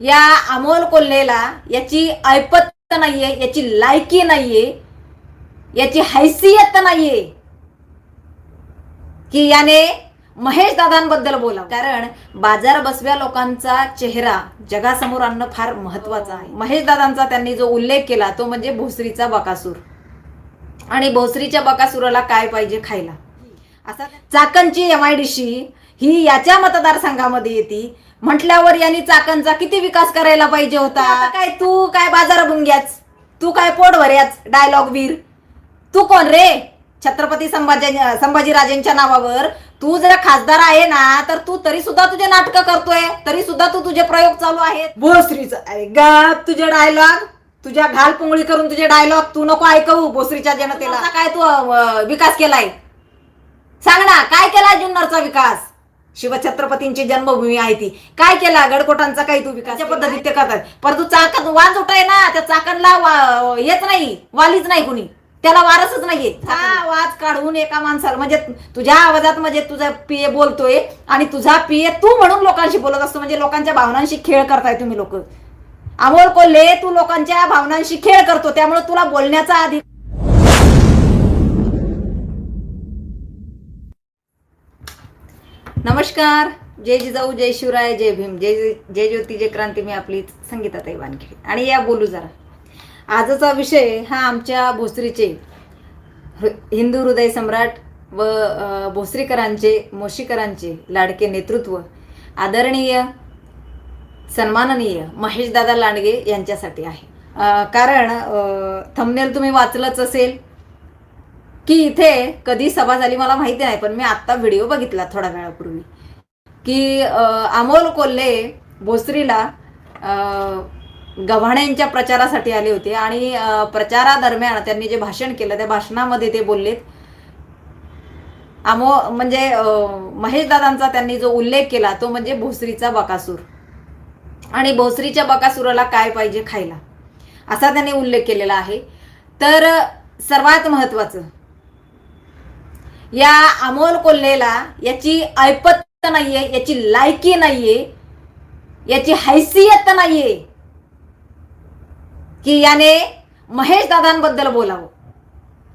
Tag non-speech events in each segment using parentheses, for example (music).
या अमोल कोल्हेला याची ऐपत नाहीये याची लायकी नाहीये याची हैसियत नाहीये की याने महेश दादांबद्दल बोला कारण बाजार बसव्या लोकांचा चेहरा जगासमोर आणणं फार महत्वाचं आहे. महेश दादांचा त्यांनी जो उल्लेख केला तो म्हणजे भोसरीचा बकासूर. आणि भोसरीच्या बकासुराला काय पाहिजे खायला? असा चाकणची एम आय डी ही याच्या मतदारसंघामध्ये येते. म्हटल्यावर यांनी चाकणचा किती विकास करायला पाहिजे होता? आता काय तू काय बाजार बुंग्याच तू काय पोट भर्याच? डायलॉग वीर. तू कोण रे? छत्रपती संभाजी संभाजीराजेंच्या नावावर. तू जर खासदार आहे ना तर तू तरी सुद्धा तुझे नाटक करतोय. तरी सुद्धा तू तुझे प्रयोग चालू आहेत. भोसरीच अरे गा तुझे डायलॉग तुझ्या घाल पुंगळी करून तुझे डायलॉग तू नको ऐकवू भोसरीच्या जनतेला. आता काय तू अं, विकास केलाय? सांग ना काय केला जुन्नरचा विकास? शिवछत्रपतींची जन्मभूमी आहे ती. काय केला? गडकोटांचा काही तू विकास पद्धतीत ते करतात. पण तू चाकण वाज उठाय ना त्या चाकणला हेच नाही वालीच नाही कुणी. त्याला वारसच नाहीये. हा वाज काढून एका माणसाला म्हणजे तुझ्या आवाजात म्हणजे तुझा पिये बोलतोय आणि तुझा पिये तू म्हणून लोकांशी बोलत असतो म्हणजे लोकांच्या भावनांशी खेळ करताय तुम्ही लोक. अमोल कोल्हे तू लोकांच्या भावनांशी खेळ करतो त्यामुळे तुला बोलण्याचा अधिक नमस्कार. जय जिजाऊ जय शिवराय जय भीम जय जय ज्योती जय क्रांती. मी आपली संगीताताई वानखेडे. आणि या बोलू जरा. आजचा विषय हा आमच्या भोसरीचे हृ- हिंदू हृदय सम्राट व भोसरीकरांचे मोशीकरांचे लाडके नेतृत्व आदरणीय सन्माननीय महेशदादा लांडगे यांच्यासाठी आहे. कारण थमनेल तुम्ही वाचलंच असेल की इथे कधी सभा झाली मला माहिती नाही पण मी आत्ता व्हिडिओ बघितला थोड्या वेळापूर्वी. की अमोल कोल्हे भोसरीला गव्हाण्यांच्या प्रचारासाठी आले होते आणि प्रचारादरम्यान त्यांनी जे भाषण केलं त्या भाषणामध्ये ते बोललेत. आमो म्हणजे महेशदादांचा त्यांनी जो उल्लेख केला तो म्हणजे भोसरीचा बकासूर. आणि भोसरीच्या बकासुराला काय पाहिजे खायला असा त्यांनी उल्लेख केलेला आहे. तर सर्वात महत्वाचं या अमोल कोल्हेला याची ऐपत नाहीये याची लायकी नाहीये याची हैसियत नाहीये की याने महेश दादांबद्दल बोलावं.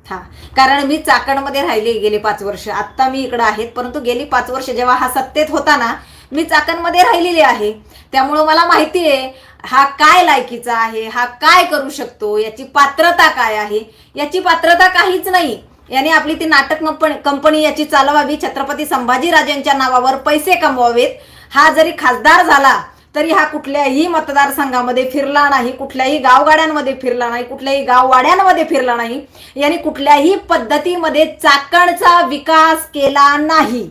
हा कारण मी चाकणमध्ये राहिले गेले पाच वर्ष. आत्ता मी इकडं आहेत परंतु गेली पाच वर्ष जेव्हा हा सत्तेत होता ना मी चाकणमध्ये राहिलेली आहे. त्यामुळं मला माहिती आहे हा काय लायकीचा आहे हा काय करू शकतो याची पात्रता काय आहे? याची पात्रता काहीच नाही. याने आपली ती नाटक कंपनी कंपनी याची चालवावी छत्रपती संभाजीराजेंच्या नावावर पैसे कमवावेत. हा जरी खासदार झाला तरी हा कुठल्याही मतदारसंघामध्ये फिरला नाही कुठल्याही गावगाड्यांमध्ये फिरला नाही कुठल्याही गाववाड्यांमध्ये फिरला नाही. यांनी कुठल्याही पद्धतीमध्ये चाकणचा विकास केला नाही.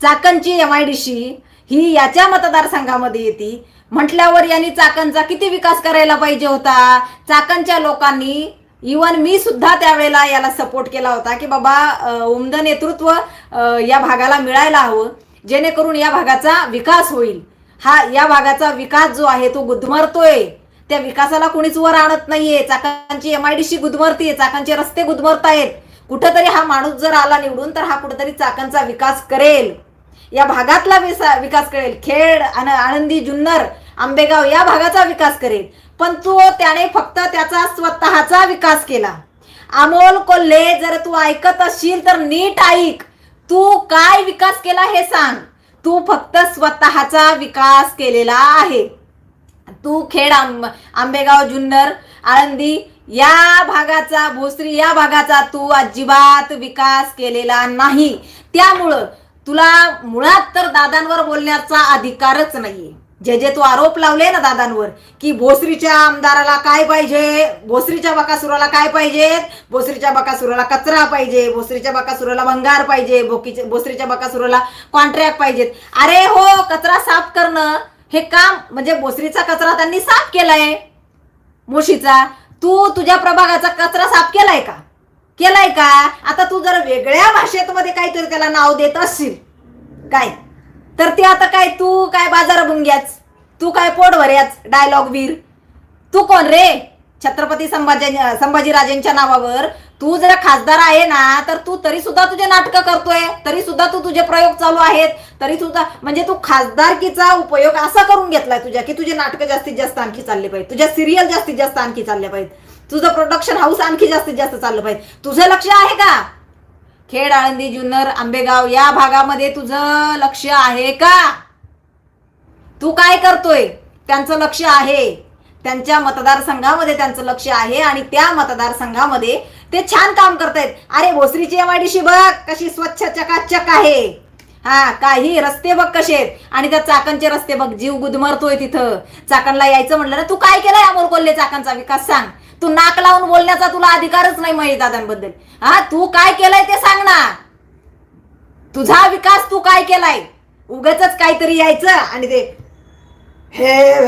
चाकणची एम आय डी ही याच्या मतदारसंघामध्ये येते. म्हटल्यावर यांनी चाकणचा किती विकास करायला पाहिजे होता? चाकणच्या लोकांनी इवन मी सुद्धा त्यावेळेला याला सपोर्ट केला होता की बाबा उमद नेतृत्व या भागाला मिळायला हवं. जेणेकरून या भागाचा विकास होईल. हा या भागाचा विकास जो आहे तो गुदमरतोय. त्या विकासाला कोणीच वर आणत नाहीये. चाकांची एम आय डी गुदमरतीये. चाकांचे रस्ते गुदमरतायत. कुठंतरी हा माणूस जर आला निवडून तर हा कुठंतरी चाकांचा विकास करेल. या भागातला विकास करेल. खेड आनंदी जुन्नर आंबेगाव या भागाचा विकास करेल. पण तो त्याने फक्त त्याचा स्वतःचा विकास केला. अमोल कोल्हे जर तू ऐकत असशील तर नीट ऐक. तू काय विकास केला हे सांग. तू फक्त स्वतःचा विकास केलेला आहे. तू खेड आंब आंबेगाव जुन्नर आळंदी या भागाचा भोसरी या भागाचा तू अजिबात विकास केलेला नाही. त्यामुळं तुला मुळात तर दादांवर बोलण्याचा अधिकारच नाहीये. जे जे तू आरोप लावले ना दादांवर की भोसरीच्या आमदाराला काय पाहिजे भोसरीच्या बकासुराला काय पाहिजे भोसरीच्या बकासुराला कचरा पाहिजे भोसरीच्या बकासुराला भंगार पाहिजे भोकीच्या भोसरीच्या बकासुराला कॉन्ट्रॅक्ट पाहिजेत. अरे हो कचरा साफ करणं हे काम म्हणजे भोसरीचा कचरा त्यांनी साफ केलाय मोशीचा तू तुझ्या प्रभागाचा कचरा साफ केलाय का? केलाय का? आता तू जर वेगळ्या भाषेत मध्ये काहीतरी त्याला नाव देत असशील काय? तर ते आता काय तू काय बाजार भुंग्याच तू काय पोट भर्याच डायलॉग वीर? तू कोण रे? छत्रपती संभाजी संभाजीराजेंच्या नावावर? तू जर खासदार आहे ना तर तू तरी सुद्धा तुझे नाटकं करतोय. तरी सुद्धा तू तुझे प्रयोग चालू आहेत. तरी सुद्धा म्हणजे तू खासदारकीचा उपयोग असा करून घेतलाय तुझ्या की तुझे नाटकं जास्तीत जास्त आणखी चालले पाहिजे तुझ्या सिरियल जास्तीत जास्त आणखी चालल्या पाहिजेत. तुझं प्रोडक्शन हाऊस आणखी जास्तीत जास्त चाललं पाहिजे तुझं लक्ष आहे का? खेड आळंदी जुन्नर आंबेगाव या भागामध्ये तुझं लक्ष आहे का? तू काय करतोय? त्यांचं लक्ष आहे. त्यांच्या मतदारसंघामध्ये त्यांचं लक्ष आहे आणि त्या मतदारसंघामध्ये ते छान काम करतायत. अरे भोसरीची एमआयडीसी बघ कशी स्वच्छ चकाचक आहे. हा काही रस्ते बघ कसे आहेत. आणि त्या चाकणचे रस्ते बघ जीव गुदमरतोय तिथं. चाकणला यायचं म्हटलं ना तू काय केलं अमोल कोल्हे चाकणचा विकास सांग. तू नाक लावून बोलण्याचा तुला अधिकारच नाही महेश दादांबद्दल. हा तू काय केलंय ते सांग ना. तुझा विकास तू काय केलाय? उगच काहीतरी यायचं आणि ते हे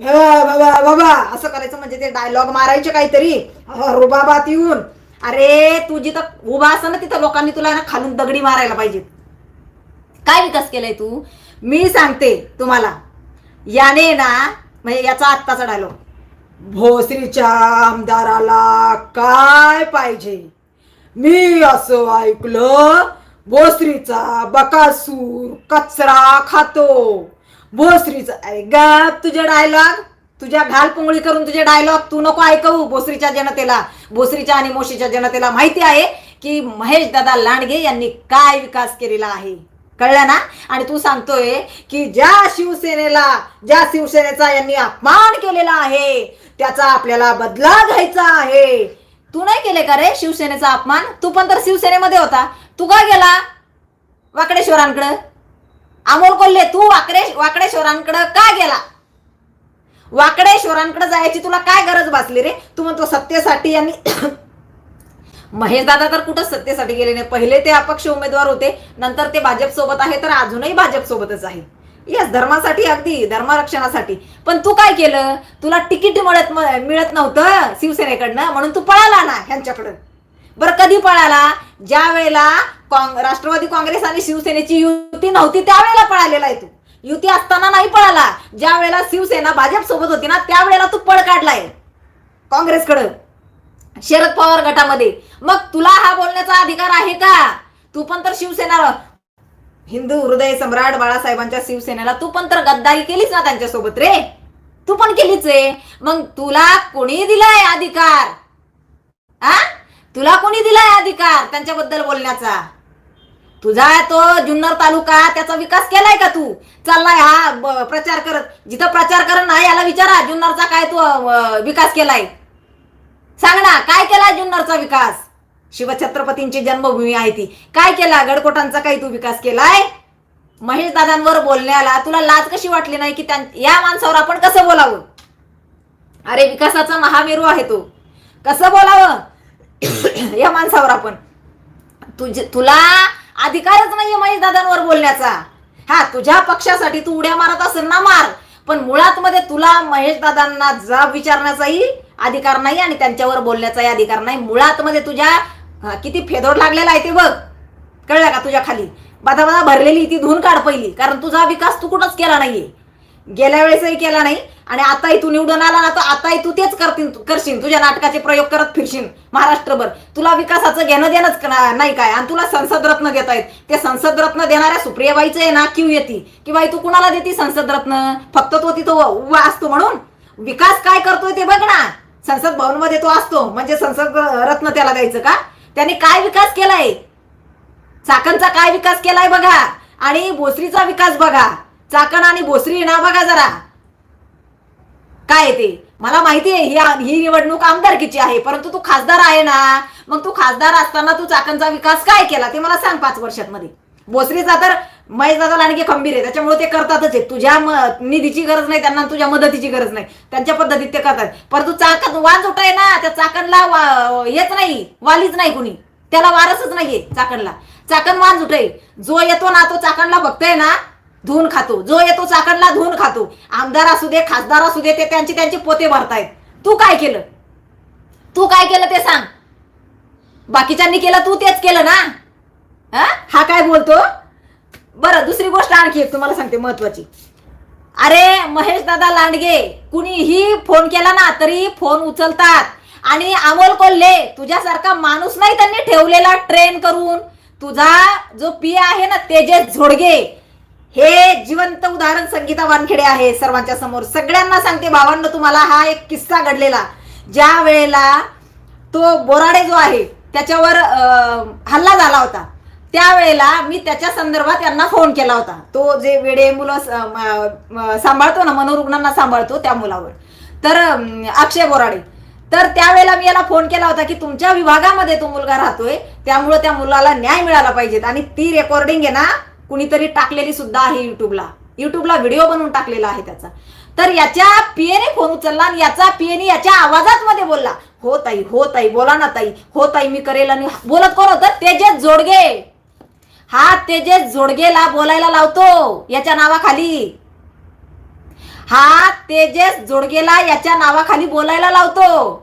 बाबा असं करायचं म्हणजे ते डायलॉग मारायचे काहीतरी. रुबाबात येऊन. अरे तू जिथं उभा असं ना तिथं लोकांनी तुला ना खालून दगडी मारायला पाहिजे काय विकास केलाय तू? मी सांगते तुम्हाला. याने ना म्हणजे याचा आत्ताचा डायलॉग भोसरीच्या आमदाराला काय पाहिजे? मी असं ऐकलं भोसरीचा बकासूर कचरा खातो. भोसरीचा अरे गप तुझे डायलॉग तुझ्या घालपुंगळी करून तुझे डायलॉग तू नको ऐकवू भोसरीच्या जनतेला. भोसरीच्या आणि मोशीच्या जनतेला माहिती आहे की महेश दादा लांडगे यांनी काय विकास केलेला आहे? कळलं ना? आणि तू सांगतोय की ज्या शिवसेनेला ज्या शिवसेनेचा यांनी अपमान केलेला आहे त्याचा आपल्याला बदला घ्यायचा आहे. तू नाही केले का रे शिवसेनेचा अपमान? तू पण तर शिवसेनेमध्ये होता. तू का गेला वाकडेश्वरांकडं? अमोल कोल्हे तू वाकडे वाकडेश्वरांकडं का गेला? वाकडेश्वरांकडे जायची तुला काय गरज भासली रे? तू म्हणतो सत्तेसाठी यांनी महेश दादा तर कुठं सत्तेसाठी गेले नाही. पहिले ते अपक्ष उमेदवार होते नंतर ते भाजप सोबत आहे तर अजूनही भाजप सोबतच आहे. येस धर्मासाठी अगदी धर्मरक्षणासाठी. पण तू काय केलं? तुला तिकीट मिळत मिळत नव्हतं शिवसेनेकडनं म्हणून तू पळाला ना ह्यांच्याकडं बरं कधी पळाला? ज्या वेळेला राष्ट्रवादी काँग्रेस आणि शिवसेनेची युती नव्हती त्यावेळेला पळालेला आहे तू. युती असताना नाही पळाला. ज्या वेळेला शिवसेना भाजप सोबत होती ना त्यावेळेला तू पळ काढलाय. काँग्रेसकडं. शरद पवार गटामध्ये. मग तुला हा बोलण्याचा अधिकार आहे का? तू पण तर शिवसेना हिंदू हृदय सम्राट बाळासाहेबांच्या शिवसेनेला तू पण तर गद्दारी केलीच ना त्यांच्यासोबत रे. तू पण केलीच आहे. मग तुला कोणी दिलाय अधिकार? आ? तुला कोणी दिलाय अधिकार त्यांच्याबद्दल बोलण्याचा? तुझा तो जुन्नर तालुका त्याचा विकास केलाय का तू? चाललाय हा प्रचार करत. जिथं प्रचार करत नाही याला विचारा जुन्नरचा काय तू विकास केलाय. सांग ना काय केला जुन्नरचा विकास? शिवछत्रपतींची जन्मभूमी आहे ती. काय केला? गडकोटांचा काही तू विकास केलाय? महेश दादांवर बोलण्याला तुला लाज कशी वाटली नाही की या माणसावर आपण कसं बोलावं? अरे विकासाचा महामेरू आहे तो. कसं बोलावं? (coughs) या माणसावर आपण. तुझे तुला अधिकारच नाहीये महेश दादांवर बोलण्याचा. हा तुझ्या पक्षासाठी तू उड्या मारत असेल ना मार. पण मुळात मध्ये तुला महेश दादांना जाब विचारण्याचाही अधिकार नाही आणि त्यांच्यावर बोलण्याचाही अधिकार नाही. मुळात मध्ये तुझ्या किती फेदोड लागलेला आहे ते बघ. कळलं का तुझ्या खाली? बाधा बाधा भरलेली ती धुवून काढ पहिली. कारण तुझा विकास तू कुठंच केला नाहीये. गेल्या वेळेसही केला नाही आणि आताही तू निवडून आला ना तर आताही तू तेच करतील करशील. तुझ्या नाटकाचे प्रयोग करत फिरशील महाराष्ट्रभर. तुला विकासाचं घेणं देणंच नाही काय? आणि तुला संसद रत्न देत आहेत. ते संसद रत्न देणाऱ्या सुप्रियाबाईचं आहे ना क्यू येते की बाई तू कुणाला देती संसद रत्न? फक्त तो तिथं उ- उभा असतो म्हणून. विकास काय करतोय ते बघ ना. संसद भवनमध्ये तो असतो. म्हणजे संसद रत्न त्याला द्यायचं का? त्याने काय विकास केलाय? चाकणचा काय विकास केलाय बघा. आणि भोसरीचा विकास बघा. चाकण आणि भोसरी ना बघा जरा. काय आहे ते? मला माहिती आहे ही ही निवडणूक आमदारकीची आहे परंतु तू खासदार आहे ना. मग तू खासदार असताना तू चाकणचा विकास काय केला? ते मला सांग पाच वर्षात मध्ये भोसरीचा तर महेशदादा लांडगे खंबीर आहे त्याच्यामुळे ते करतातच आहे तुझ्या निधीची गरज नाही त्यांना तुझ्या मदतीची गरज नाही. त्यांच्या पद्धतीत ते करतात. परंतु चाकण वाज उठाय ना त्या चाकणला वा- येत नाही वालीच नाही कुणी. त्याला वारसच नाहीये चाकणला. चाकण वाज उठाय जो येतो ना तो चाकणला बघतोय ना. धुवून खातो. जो येतो चाकणला धुवून खातो. आमदार असू दे खासदार असू दे ते त्यांची त्यांची पोते भरतायत. तू काय केलं? तू काय केलं ते सांग. बाकीच्यांनी केलं तू तेच केलं ना? हा? हा काय बोलतो? बरं दुसरी गोष्ट आणखी एक तुम्हाला सांगते महत्वाची. अरे महेश दादा लांडगे कुणीही फोन केला ना तरी फोन उचलतात. आणि अमोल कोल्हे तुझ्यासारखा माणूस नाही त्यांनी ठेवलेला ट्रेन करून. तुझा जो पी आहे ना तेजस झोडगे हे जिवंत उदाहरण संगीता वानखेडे आहे सर्वांच्या समोर. सगळ्यांना सांगते भावांनो तुम्हाला हा एक किस्सा घडलेला. ज्या वेळेला तो बोराडे जो आहे त्याच्यावर हल्ला झाला होता. त्यावेळेला मी त्याच्या संदर्भात यांना फोन केला होता. तो जे वेडे मुलं सांभाळतो ना मनोरुग्णांना सांभाळतो त्या मुलावर. तर अक्षय बोराडे. तर त्यावेळेला मी याला फोन केला होता की तुमच्या विभागामध्ये तो मुलगा राहतोय त्यामुळं त्या मुलाला न्याय मिळाला पाहिजेत. आणि ती रेकॉर्डिंग आहे ना कुणीतरी टाकलेली सुद्धा आहे युट्यूबला युट्यूबला व्हिडिओ बनवून टाकलेला आहे त्याचा. तर याच्या पियेने फोन उचलला आणि याचा पियेने याच्या आवाजात मध्ये बोलला. हो ताई हो ताई बोला ना ताई. हो ताई मी करेल आणि बोलत कोण होतं? तेजस जोडगे. हा तेजस जोडगेला बोलायला लावतो. याच्या नावाखाली. हा तेजस जोडगेला याच्या नावाखाली बोलायला लावतो.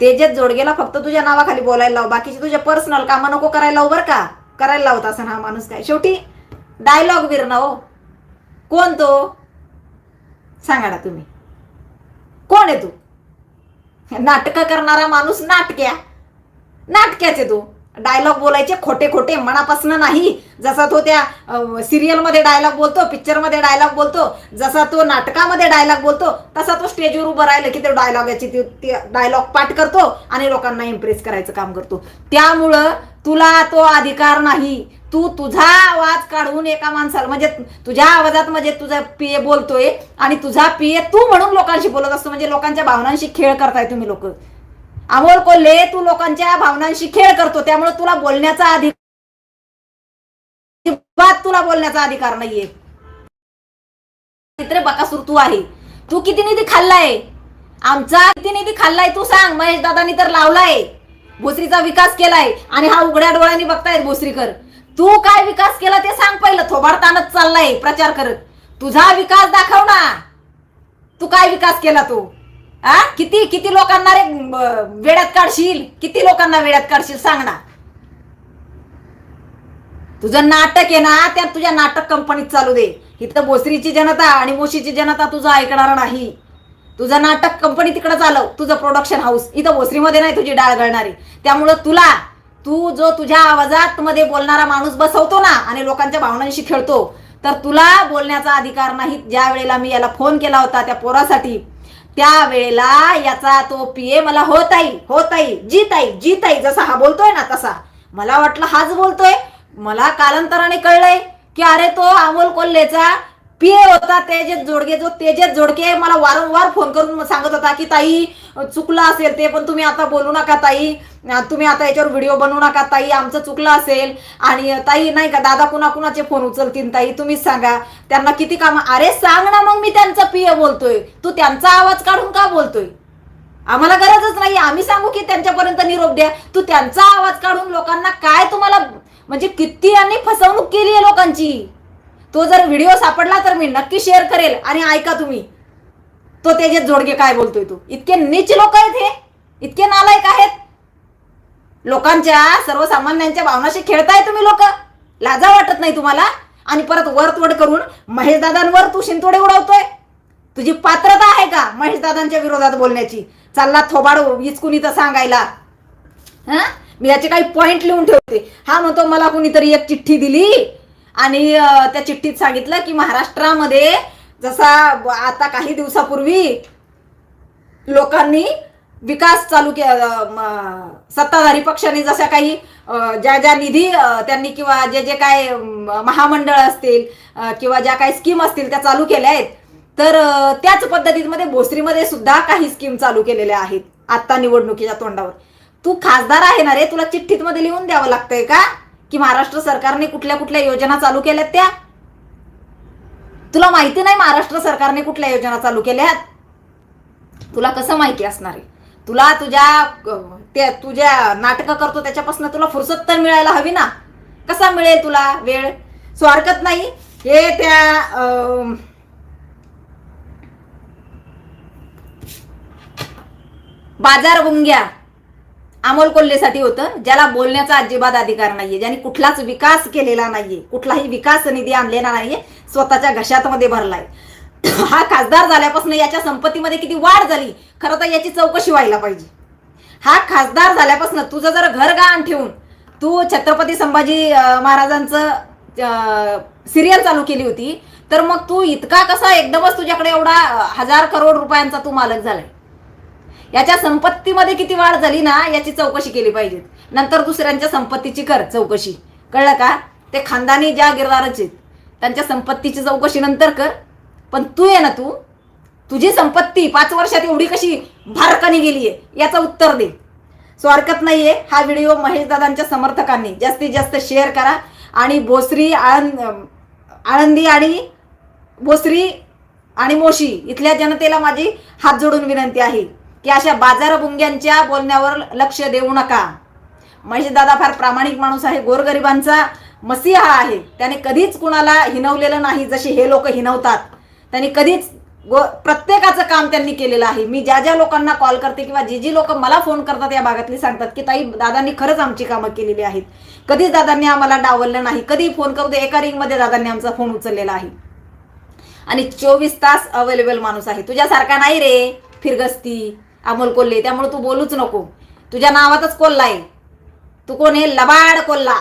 तेजस जोडगेला फक्त तुझ्या नावाखाली बोलायला लाव. बाकीचे तुझे पर्सनल कामं नको करायला लाव बरं का? करायला लावत असं हा माणूस काय? शेवटी डायलॉग वीर हो. कोण तो? सांगा ना तुम्ही. कोण आहे तू? नाटक करणारा माणूस नाटक्या. नाटक्याचे तू. डायलॉग बोलायचे खोटे खोटे मनापासून नाही. जसा तो त्या सिरियलमध्ये डायलॉग बोलतो पिक्चरमध्ये डायलॉग बोलतो जसा तो नाटकामध्ये डायलॉग बोलतो तसा तो स्टेजवर उभं राहिलं की ते डायलॉगाची डायलॉग पाठ करतो आणि लोकांना इम्प्रेस करायचं काम करतो. त्यामुळं तुला तो अधिकार नाही. तू तुझा आवाज काढून एका माणसाला म्हणजे तुझ्या आवाजात म्हणजे तुझा पीए बोलतोय आणि तुझा पीए तू म्हणून लोकांशी बोलत असतो. म्हणजे लोकांच्या भावनांशी खेळ करताय तुम्ही लोक. अमोल कोल्हे तू लोकांच्या भावनांशी खेळ करतो. त्यामुळे तुला बोलण्याचा अधिकार तुला बोलण्याचा अधिकार नाहीये. चित्र बकासूर तू आहे. तू किती निधी खाल्लाय? आमचा किती निधी खाल्लाय तू सांग. महेश दादानी तर लावलाय. भोसरीचा विकास केलाय आणि हा उघड्या डोळ्यांनी बघतायत भोसरीकर. तू काय विकास केला ते सांग पहिलं. थोबाडतानच चाललाय प्रचार करत. तुझा विकास दाखव ना. तू काय विकास केला तू? आ? किती किती लोकांना रे वेड्यात काढशील? किती लोकांना वेड्यात काढशील? सांग ना. तुझं नाटक आहे ना त्या तुझ्या नाटक कंपनीत चालू दे. इथं भोसरीची जनता आणि मोशीची जनता तुझं ऐकणार नाही. तुझं नाटक कंपनी तिकडे चालव. तुझं प्रोडक्शन हाऊस इथं भोसरीमध्ये नाही तुझी डाळ गळणारी त्यामुळं तुला तू जो तुझ्या आवाजात मध्ये बोलणारा माणूस बसवतो ना आणि लोकांच्या भावनांशी खेळतो तर तुला बोलण्याचा अधिकार नाही. ज्या वेळेला मी याला फोन केला होता त्या पोरासाठी त्या वेळेला याचा तो पीए मला होत होताई होत आई जी ताई जी ताई जसा हा बोलतोय ना तसा. मला वाटलं हाच बोलतोय. मला कालांतराने कळलंय की अरे तो अमोल कोल्हेचा पीए होता तेजस जोडगे जो तेजस जोडके मला वारंवार फोन करून सांगत होता की ताई चुकलं असेल ते पण तुम्ही आता बोलू नका ताई. तुम्ही आता याच्यावर व्हिडिओ बनवू नका ताई. आमचं चुकलं असेल. आणि ताई नाही का दादा कुणा कुणाचे फोन उचलतील ताई? तुम्हीच सांगा. त्यांना किती काम अरे सांग ना मग मी त्यांचा पीए बोलतोय. तू त्यांचा आवाज काढून का बोलतोय? आम्हाला गरजच नाही. आम्ही सांगू की त्यांच्यापर्यंत निरोप द्या. तू त्यांचा आवाज काढून लोकांना काय तुम्हाला म्हणजे किती आणि फसवणूक केली आहे लोकांची? तो जर व्हिडिओ सापडला तर मी नक्की शेअर करेल आणि ऐका तुम्ही. तो तेजस जोडगे काय बोलतोय तू? इतके नीच लोक आहेत हे. इतके नालायक आहेत. लोकांच्या सर्वसामान्यांच्या भावनाशी खेळताय तुम्ही लोक. लाजा वाटत नाही तुम्हाला. आणि परत वरतवड करून महेशदादांवर तू शिंतोडे उडवतोय. तुझी पात्रता आहे का महेशदादांच्या विरोधात बोलण्याची? चालला थोबाड इचकून तर सांगायला. हा? मी याचे काही पॉइंट लिहून ठेवते. हा म्हणतो मला कुणीतरी एक चिठ्ठी दिली. आणि त्या चिठ्ठीत सांगितलं की महाराष्ट्रामध्ये जसा आता काही दिवसापूर्वी लोकांनी विकास चालू के सत्ताधारी पक्षाने जशा काही ज्या ज्या निधी त्यांनी किंवा जे जे काय महामंडळ असतील किंवा ज्या काही स्कीम असतील त्या चालू केल्या आहेत तर त्याच पद्धतीमध्ये भोसरीमध्ये सुद्धा काही स्कीम चालू केलेल्या आहेत आता निवडणुकीच्या तोंडावर. तू खासदार आहे ना रे तुला चिठ्ठीत मध्ये लिहून द्यावं लागतंय का? की महाराष्ट्र सरकारने कुठल्या कुठल्या योजना चालू केल्यात त्या? तुला माहिती नाही महाराष्ट्र सरकारने कुठल्या योजना चालू केल्यात? तुला कसं माहिती असणार आहे? तुला तुझ्या ते तुझ्या नाटकं करतो त्याच्यापासून तुला फुरसत तर मिळायला हवी ना? कसा मिळेल तुला वेळ? सो हरकत नाही. हे त्या बाजार गुंग्या. अमोल कोल्हेसाठी होतं ज्याला बोलण्याचा अजिबात अधिकार नाहीये ज्याने कुठलाच विकास केलेला नाहीये कुठलाही विकास निधी आणलेला नाहीये स्वतःच्या घशात मध्ये भरलाय. (clears throat) हा खासदार झाल्यापासून याच्या संपत्तीमध्ये किती वाढ झाली खरं तर याची चौकशी व्हायला पाहिजे. हा खासदार झाल्यापासून तुझं जर घर गहाण ठेवून तू छत्रपती संभाजी अं, महाराजांचं सिरियल चालू केली होती तर मग तू इतका कसा एकदमच तुझ्याकडे एवढा हजार करोड रुपयांचा तू मालक झालाय. याच्या संपत्तीमध्ये किती वाढ झाली ना याची चौकशी केली पाहिजे. नंतर दुसऱ्यांच्या संपत्तीची कर चौकशी. कळलं का? ते खानदानी ज्या गिरदारच आहेत त्यांच्या संपत्तीची चौकशी नंतर कर. पण तू आहे ना तू. तुझी संपत्ती पाच वर्षात एवढी कशी भारकाने गेली आहे याचं उत्तर दे. सो हरकत नाहीये हा व्हिडिओ महेश दादांच्या समर्थकांनी जास्तीत जास्त शेअर करा. आणि भोसरी आळंद आळंदी आणि भोसरी आणि मोशी इथल्या जनतेला माझी हात जोडून विनंती आहे. की अशा बाजारभुंग्यांच्या बोलण्यावर लक्ष देऊ नका. महेश दादा फार प्रामाणिक माणूस आहे गोरगरिबांचा मसीहा आहे. त्याने कधीच कुणाला हिनवलेलं नाही जसे हे लोक हिनवतात. त्यांनी कधीच गो प्रत्येकाचं काम त्यांनी केलेलं आहे. मी ज्या ज्या लोकांना कॉल करते किंवा जी जी लोक मला फोन करतात या भागातली सांगतात की ताई दादांनी खरंच आमची कामं केलेली आहेत. कधीच दादांनी आम्हाला डावललं नाही. कधी फोन करू दे एका रिंगमध्ये दादांनी आमचा फोन उचललेला आहे. आणि चोवीस तास अवेलेबल माणूस आहे. तुझ्यासारखा नाही रे फिरगस्ती. अमोल कोल्हे त्यामुळे तू बोलूच नको. तुझ्या नावातच कोल्हा आहे. तू कोण आहे? लबाड कोल्हा.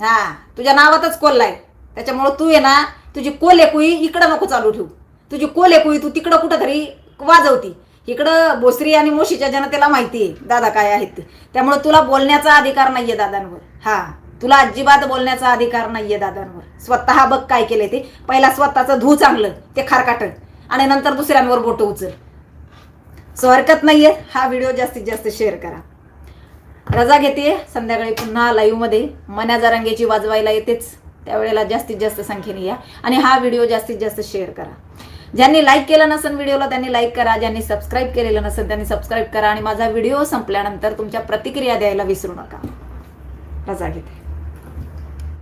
हा तुझ्या नावातच कोल्हा आहे. त्याच्यामुळं तू आहे ना तुझी कोले कुई इकडं नको चालू ठेवू. तुझी कोले कुई तू तिकडं कुठं तरी वाजवती. इकडं भोसरी आणि मोशीच्या जनतेला माहिती आहे दादा काय आहेत. ते त्यामुळे तुला बोलण्याचा अधिकार नाही आहे दादांवर. हा तुला अजिबात बोलण्याचा अधिकार नाही आहे दादांवर. स्वतः बघ काय केलंय ते. पहिला स्वतःचं धू चांगलं ते खारकाट. आणि नंतर दुसऱ्यांवर बोटं उचल. सो हरकत नाहीये हा व्हिडिओ जास्तीत जास्त शेअर करा. रजा घेते संध्याकाळी पुन्हा लाईव्हमध्ये मन्या जरांगेची वाजवायला येतेच. त्यावेळेला जास्तीत जास्त संख्येने या. आणि हा व्हिडिओ जास्तीत जास्त शेअर करा. ज्यांनी लाईक केलं नसेल व्हिडिओला त्यांनी लाईक करा. ज्यांनी सबस्क्राईब केलेलं नसेल त्यांनी सबस्क्राईब करा. आणि माझा व्हिडिओ संपल्यानंतर तुमच्या प्रतिक्रिया द्यायला विसरू नका. रजा घेते.